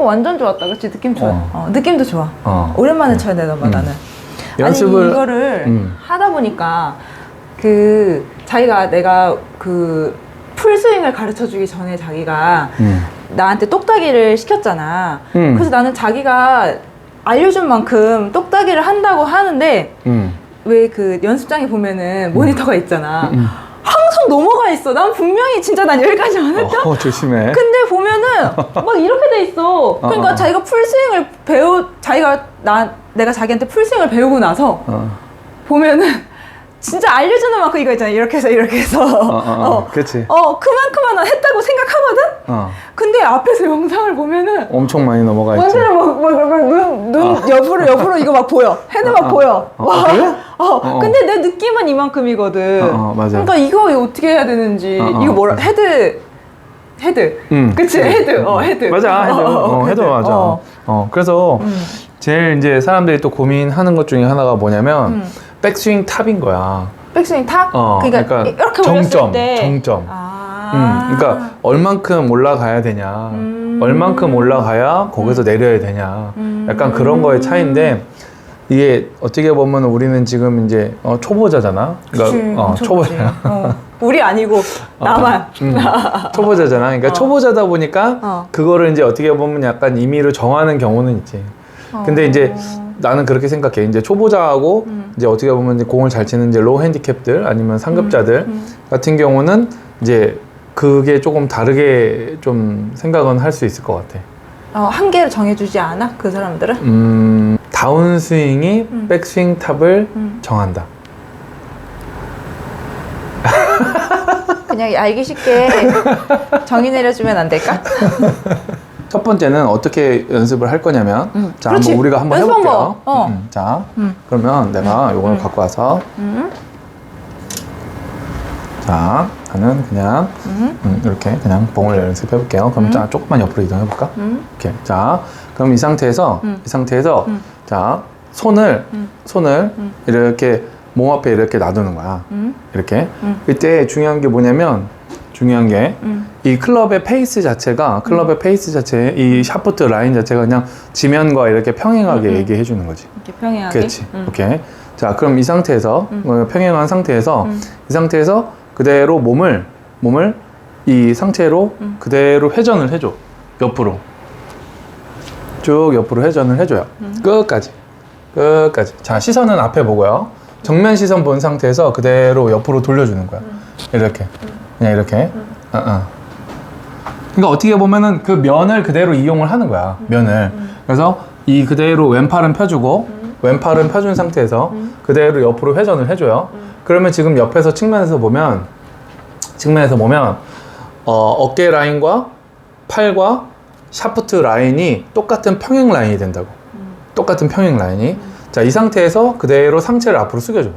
방금 완전 좋았다. 그렇지? 느낌 좋아. 어. 어, 느낌도 좋아. 어. 오랜만에 쳐야 되나 봐, 음. 나는. 연습을- 아니, 이거를 음. 하다 보니까 그 자기가 내가 그 풀스윙을 가르쳐 주기 전에 자기가 음. 나한테 똑딱이를 시켰잖아. 음. 그래서 나는 자기가 알려준 만큼 똑딱이를 한다고 하는데 음. 왜그 연습장에 보면은 모니터가 있잖아. 음. 항상 넘어가 있어. 난 분명히 진짜 난 여기까지 안 했다. 어, 조심해. 근데 보면은 막 이렇게 돼 있어. 그러니까 어, 어. 자기가 풀스윙을 배우 자기가 나 내가 자기한테 풀스윙을 배우고 나서 어. 보면은 진짜 알려주는 만큼 이거 있잖아. 이렇게 해서 이렇게 해서 어, 어, 어. 그치. 어, 그만큼만 난 했다고 생각하거든. 어. 근데 앞에서 영상을 보면은 엄청 많이 넘어가 있지. 완전히 막막눈눈 눈 옆으로 옆으로 이거 막 보여. 헤드 막 어, 보여. 어, 와. 아, 그래? 어, 어. 근데 내 느낌은 이만큼이거든. 어, 어, 맞아. 그러니까 이거 어떻게 해야 되는지 어, 어. 이거 뭐라 헤드 헤드. 음. 그치 헤드. 어 헤드. 맞아, 헤드. 어, 헤드 맞아. 어. 어. 그래서 음. 제일 이제 사람들이 또 고민하는 것 중에 하나가 뭐냐면 음. 백스윙 탑인 거야. 백스윙 탑? 어, 그러니까, 이렇게 정점, 때 정점. 아. 음, 그러니까 얼만큼 올라가야 되냐, 음. 얼만큼 올라가야 거기서 내려야 되냐, 음. 약간 그런 거의 차이인데 이게 어떻게 보면 우리는 지금 이제 어, 초보자잖아. 그치, 어, 엄청 초보자야. 그치. 어. 우리 아니고 나만. 음, 초보자잖아. 그러니까 어. 초보자다 보니까 어. 그거를 이제 어떻게 보면 약간 임의로 정하는 경우는 있지. 근데 어. 이제 나는 그렇게 생각해. 이제 초보자하고 음. 이제 어떻게 보면 이제 공을 잘 치는 이제 로우 핸디캡들 아니면 상급자들 음. 같은 경우는 이제 그게 조금 다르게 좀 생각은 할 수 있을 것 같아. 어, 한계를 정해주지 않아? 그 사람들은? 음, 다운 스윙이 음. 백스윙 탑을 음. 정한다. 그냥 알기 쉽게 정의 내려주면 안 될까? 첫 번째는 어떻게 연습을 할 거냐면, 음, 자, 그렇지. 한번 우리가 한번 연습 해볼게요. 한번. 어. 음, 자, 음. 그러면 내가 요걸 음. 갖고 와서, 음, 자, 나는 그냥 음, 음, 이렇게 그냥 봉을 연습해 볼게요. 그럼 음. 자, 조금만 옆으로 이동해 볼까? 음, 이렇게. 자, 그럼 이 상태에서 음. 이 상태에서 음. 자, 손을 음. 손을 음. 이렇게 몸 앞에 이렇게 놔두는 거야. 음, 이렇게. 음. 이때 중요한 게 뭐냐면 중요한 게이 음. 클럽의 페이스 자체가 클럽의 페이스 자체 이 샤프트 라인 자체가 그냥 지면과 이렇게 평행하게 음, 음. 얘기해 주는 거지. 이렇게 평행하게. 그렇지. 음. 오케이. 자, 그럼 이 상태에서 음. 어, 평행한 상태에서 음. 이 상태에서 그대로 몸을 몸을 이 상태로 음. 그대로 회전을 해줘. 옆으로. 쭉 옆으로 회전을 해줘요. 음. 끝까지. 끝까지. 자, 시선은 앞에 보고요. 정면 시선 본 상태에서 그대로 옆으로 돌려주는 거야. 음. 이렇게. 그냥 이렇게. 어, 어. 그러니까 어떻게 보면은 그 면을 그대로 이용을 하는 거야. 면을. 그래서 이 그대로 왼팔은 펴주고 음. 왼팔은 펴준 상태에서 음. 그대로 옆으로 회전을 해줘요. 음. 그러면 지금 옆에서 측면에서 보면 측면에서 보면 어, 어깨 라인과 팔과 샤프트 라인이 똑같은 평행 라인이 된다고. 음. 똑같은 평행 라인이. 자, 이 상태에서 그대로 상체를 앞으로 숙여줘봐.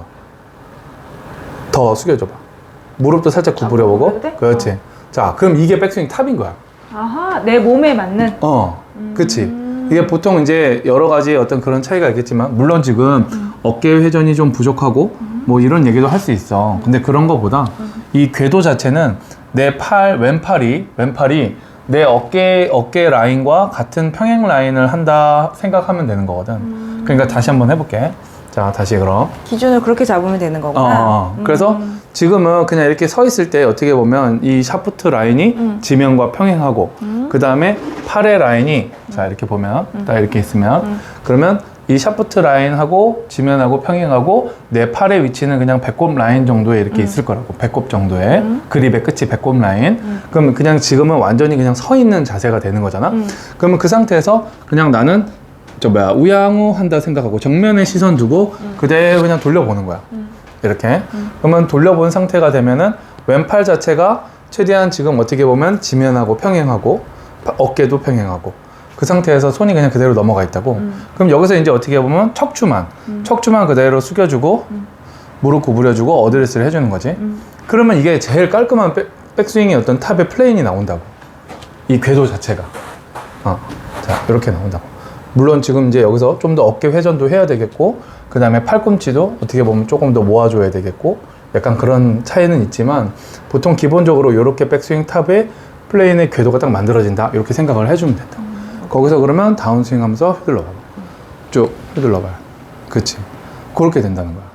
더 숙여줘봐. 무릎도 살짝 구부려보고. 돼? 그렇지. 어. 자, 그럼 이게 백스윙 탑인 거야. 아하, 내 몸에 맞는. 어, 그치. 음. 이게 보통 이제 여러 가지 어떤 그런 차이가 있겠지만, 물론 지금 음. 어깨 회전이 좀 부족하고, 뭐 이런 얘기도 할 수 있어. 근데 그런 거보다 음. 이 궤도 자체는 내 팔, 왼팔이, 왼팔이 내 어깨, 어깨 라인과 같은 평행 라인을 한다 생각하면 되는 거거든. 음. 그러니까 다시 한번 해볼게. 자, 다시 그럼. 기준을 그렇게 잡으면 되는 어, 거구나. 어. 그래서 음. 지금은 그냥 이렇게 서 있을 때 어떻게 보면 이 샤프트 라인이 음. 지면과 평행하고 음. 그 다음에 팔의 라인이 자 이렇게 보면 딱 이렇게 있으면 음. 그러면 이 샤프트 라인하고 지면하고 평행하고 내 팔의 위치는 그냥 배꼽 라인 정도에 이렇게 있을 거라고 배꼽 정도에 음. 그립의 끝이 배꼽 라인 음. 그러면 그냥 지금은 완전히 그냥 서 있는 자세가 되는 거잖아 음. 그러면 그 상태에서 그냥 나는 저 뭐야 우양우 한다 생각하고 정면에 시선 두고 그대로 그냥 돌려보는 거야 음. 이렇게 음. 그러면 돌려본 상태가 되면은 왼팔 자체가 최대한 지금 어떻게 보면 지면하고 평행하고 파- 어깨도 평행하고 그 상태에서 손이 그냥 그대로 넘어가 있다고 음. 그럼 여기서 이제 어떻게 보면 척추만 음. 척추만 그대로 숙여주고 음. 무릎 구부려주고 어드레스를 해주는 거지 음. 그러면 이게 제일 깔끔한 백, 백스윙의 어떤 탑의 플레인이 나온다고 이 궤도 자체가 어, 자 이렇게 나온다고 물론 지금 이제 여기서 좀 더 어깨 회전도 해야 되겠고 그 다음에 팔꿈치도 어떻게 보면 조금 더 모아줘야 되겠고 약간 그런 차이는 있지만 보통 기본적으로 이렇게 백스윙 탑의 플레인의 궤도가 딱 만들어진다 이렇게 생각을 해주면 된다 거기서 그러면 다운스윙 하면서 휘둘러 봐봐. 쭉 휘둘러 봐요. 그치. 그렇게 된다는 거야.